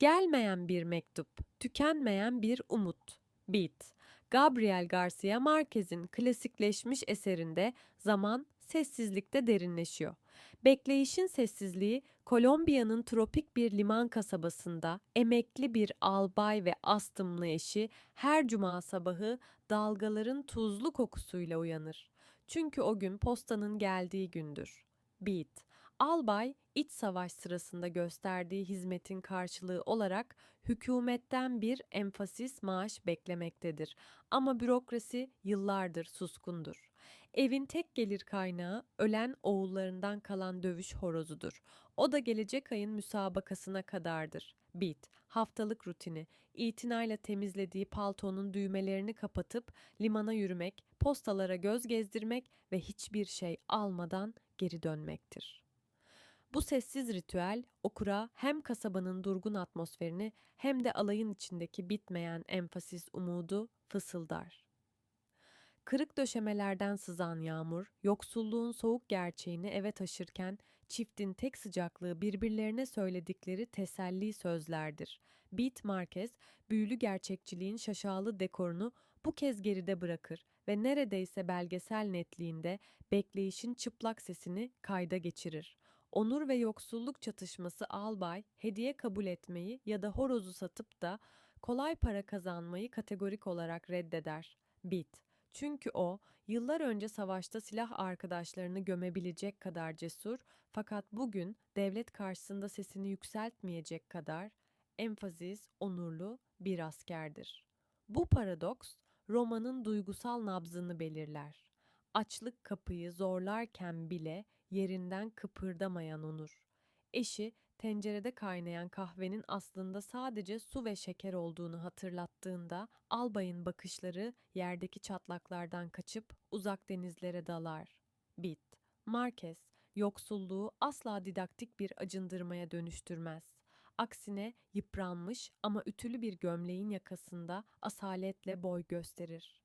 Gelmeyen bir mektup, tükenmeyen bir umut. Beat. Gabriel Garcia Marquez'in klasikleşmiş eserinde zaman sessizlikte derinleşiyor. Bekleyişin sessizliği Kolombiya'nın tropik bir liman kasabasında emekli bir albay ve astımlı eşi her cuma sabahı dalgaların tuzlu kokusuyla uyanır. Çünkü o gün postanın geldiği gündür. Beat. Albay, iç savaş sırasında gösterdiği hizmetin karşılığı olarak hükümetten bir enfasis maaş beklemektedir. Ama bürokrasi yıllardır suskundur. Evin tek gelir kaynağı ölen oğullarından kalan dövüş horozudur. O da gelecek ayın müsabakasına kadardır. Bit, haftalık rutini, itinayla temizlediği paltonun düğmelerini kapatıp limana yürümek, postalara göz gezdirmek ve hiçbir şey almadan geri dönmektir. Bu sessiz ritüel okura hem kasabanın durgun atmosferini hem de alayın içindeki bitmeyen enfasis umudu fısıldar. Kırık döşemelerden sızan yağmur, yoksulluğun soğuk gerçeğini eve taşırken çiftin tek sıcaklığı birbirlerine söyledikleri teselli sözlerdir. Beat Marquez, büyülü gerçekçiliğin şaşalı dekorunu bu kez geride bırakır ve neredeyse belgesel netliğinde bekleyişin çıplak sesini kayda geçirir. Onur ve yoksulluk çatışması albay, hediye kabul etmeyi ya da horozu satıp da kolay para kazanmayı kategorik olarak reddeder. Bit. Çünkü o, yıllar önce savaşta silah arkadaşlarını gömebilecek kadar cesur fakat bugün devlet karşısında sesini yükseltmeyecek kadar enfazis, onurlu bir askerdir. Bu paradoks, romanın duygusal nabzını belirler. Açlık kapıyı zorlarken bile yerinden kıpırdamayan Onur. Eşi tencerede kaynayan kahvenin aslında sadece su ve şeker olduğunu hatırlattığında albayın bakışları yerdeki çatlaklardan kaçıp uzak denizlere dalar. Bit. Marquez, yoksulluğu asla didaktik bir acındırmaya dönüştürmez. Aksine yıpranmış ama ütülü bir gömleğin yakasında asaletle boy gösterir.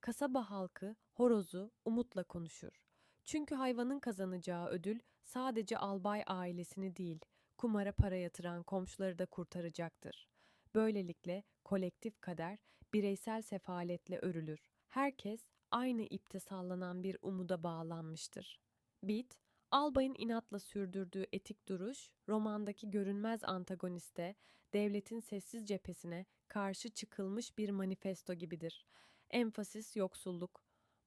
Kasaba halkı horozu umutla konuşur. Çünkü hayvanın kazanacağı ödül sadece albay ailesini değil, kumara para yatıran komşuları da kurtaracaktır. Böylelikle kolektif kader bireysel sefaletle örülür. Herkes aynı ipte sallanan bir umuda bağlanmıştır. Bit, albayın inatla sürdürdüğü etik duruş, romandaki görünmez antagoniste, devletin sessiz cephesine karşı çıkılmış bir manifesto gibidir. Enfasis yoksulluk,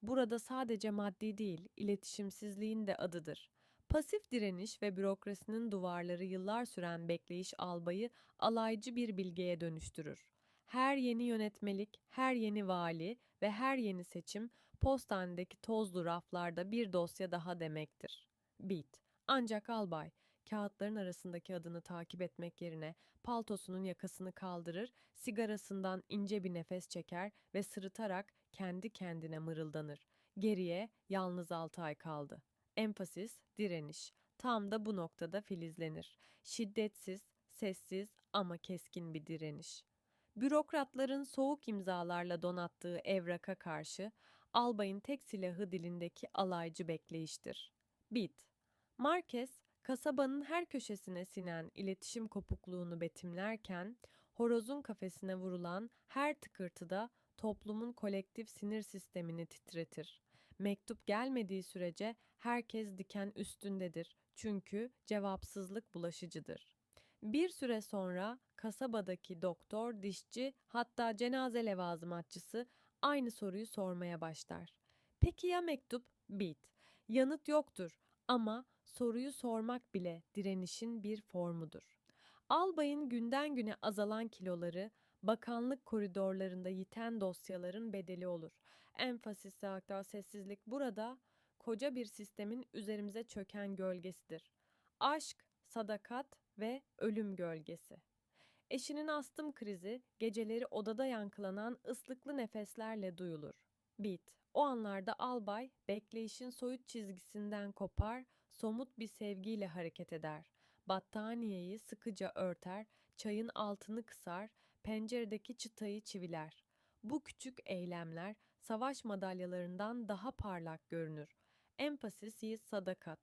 burada sadece maddi değil, iletişimsizliğin de adıdır. Pasif direniş ve bürokrasinin duvarları yıllar süren bekleyiş albayı alaycı bir bilgeye dönüştürür. Her yeni yönetmelik, her yeni vali ve her yeni seçim postanedeki tozlu raflarda bir dosya daha demektir. Bit. Ancak albay, kağıtların arasındaki adını takip etmek yerine paltosunun yakasını kaldırır, sigarasından ince bir nefes çeker ve sırıtarak kendi kendine mırıldanır. Geriye yalnız altı ay kaldı. Enfasis, direniş. Tam da bu noktada filizlenir. Şiddetsiz, sessiz ama keskin bir direniş. Bürokratların soğuk imzalarla donattığı evraka karşı albayın tek silahı dilindeki alaycı bekleyiştir. Bit. Marquez, kasabanın her köşesine sinen iletişim kopukluğunu betimlerken, horozun kafesine vurulan her tıkırtıda toplumun kolektif sinir sistemini titretir. Mektup gelmediği sürece herkes diken üstündedir. Çünkü cevapsızlık bulaşıcıdır. Bir süre sonra kasabadaki doktor, dişçi, hatta cenaze levazımatçısı aynı soruyu sormaya başlar. Peki ya mektup? Bit. Yanıt yoktur ama soruyu sormak bile direnişin bir formudur. Albayın günden güne azalan kiloları bakanlık koridorlarında yiten dosyaların bedeli olur. Enfasis hatta sessizlik burada koca bir sistemin üzerimize çöken gölgesidir. Aşk, sadakat ve ölüm gölgesi. Eşinin astım krizi geceleri odada yankılanan ıslıklı nefeslerle duyulur. Bit. O anlarda albay bekleyişin soyut çizgisinden kopar, somut bir sevgiyle hareket eder. Battaniyeyi sıkıca örter, çayın altını kısar, penceredeki çıtayı çiviler. Bu küçük eylemler savaş madalyalarından daha parlak görünür. Emphasis is sadakat.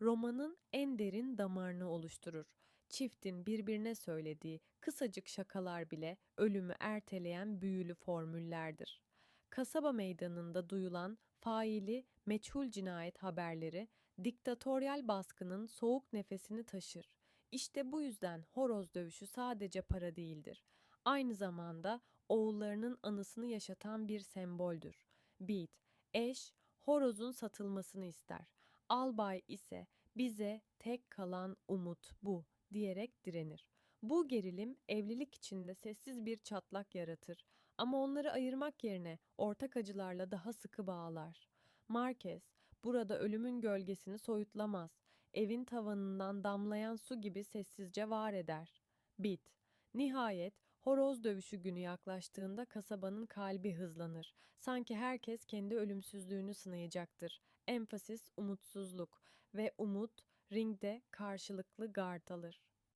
Romanın en derin damarını oluşturur. çiftin birbirine söylediği kısacık şakalar bile ölümü erteleyen büyülü formüllerdir. Kasaba meydanında duyulan faili meçhul cinayet haberleri diktatöryal baskının soğuk nefesini taşır. İşte bu yüzden horoz dövüşü sadece para değildir. Aynı zamanda oğullarının anısını yaşatan bir semboldür. Beat, eş, horozun satılmasını ister. Albay ise bize tek kalan umut bu diyerek direnir. Bu gerilim evlilik içinde sessiz bir çatlak yaratır ama onları ayırmak yerine ortak acılarla daha sıkı bağlar. Marquez burada ölümün gölgesini soyutlamaz. Evin tavanından damlayan su gibi sessizce var eder. Bit. Nihayet horoz dövüşü günü yaklaştığında kasabanın kalbi hızlanır. Sanki herkes kendi ölümsüzlüğünü sınayacaktır. Enfasis umutsuzluk ve umut ringde karşılıklı gard alır.